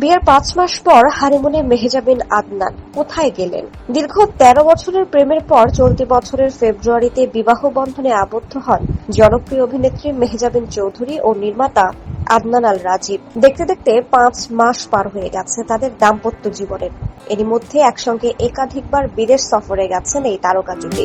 বিয়ের পাঁচ মাস পর হানিমুনে মেহেজাবিন আদনান কোথায় গেলেন? দীর্ঘ তেরো বছরের প্রেমের পর চলতি বছরের ফেব্রুয়ারিতে বিবাহ বন্ধনে আবদ্ধ হন জনপ্রিয় অভিনেত্রী মেহেজাবিন চৌধুরী ও নির্মাতা আদনান আল রাজীব। দেখতে দেখতে পাঁচ মাস পার হয়ে গেছে তাদের দাম্পত্য জীবনের। এরই মধ্যে একসঙ্গে একাধিকবার বিদেশ সফরে গেছেন এই তারকা জুটি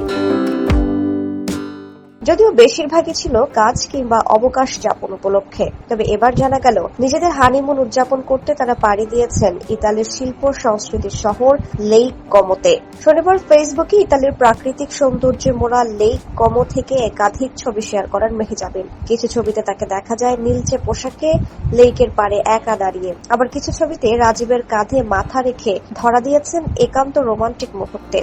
যদিও বেশিরভাগই ছিল কাজ কিংবা অবকাশ যাপন উপলক্ষে। তবে এবার জানা গেল, নিজেদের হানিমুন উদযাপন করতে তারা পাড়ি দিয়েছেন ইতালির শিল্প সংস্কৃতির শহর লেইক কমোতে শনিবার ফেসবুকে ইতালির প্রাকৃতিক সৌন্দর্যে মোড়া লেইক কমো থেকে একাধিক ছবি শেয়ার করেন মেহেজাবিন। কিছু ছবিতে তাকে দেখা যায় নীলচে পোশাকে লেইকের পাড়ে একা দাঁড়িয়ে। আবার কিছু ছবিতে রাজীবের কাঁধে মাথা রেখে ধরা দিয়েছেন একান্ত রোমান্টিক মুহূর্তে।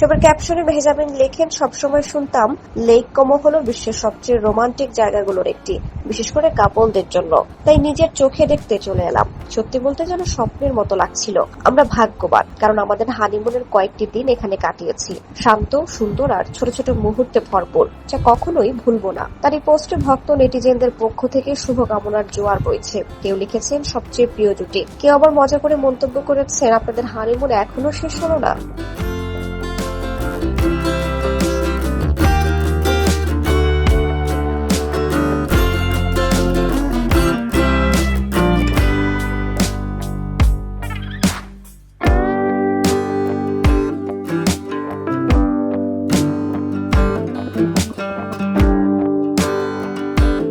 ছবির ক্যাপশনে মেহজাবিন লেখেন, সবসময় শুনতাম লেক কমো হলো বিশ্বের সবচেয়ে রোমান্টিক জায়গাগুলোর একটি, বিশেষ করে কাপলদের জন্য। তাই নিজের চোখে দেখতে চলে এলাম। সত্যি বলতে যেন স্বপ্নের মতো লাগছিল। আমরা ভাগ্যবান, কারণ আমাদের হানিমুনের কয়েকটি দিন এখানে কাটিয়েছি। শান্ত, সুন্দর আর ছোট ছোট মুহূর্তে ভরপুর, যা কখনোই ভুলবো না। তার এই পোস্টে ভক্ত নেটিজেনদের পক্ষ থেকে শুভকামনার জোয়ার বইছে। কেউ লিখেছেন, সবচেয়ে প্রিয় জুটি। কেউ আবার মজা করে মন্তব্য করেছেন, আপনাদের হানিমুন এখনও শেষ হলো না। Bye.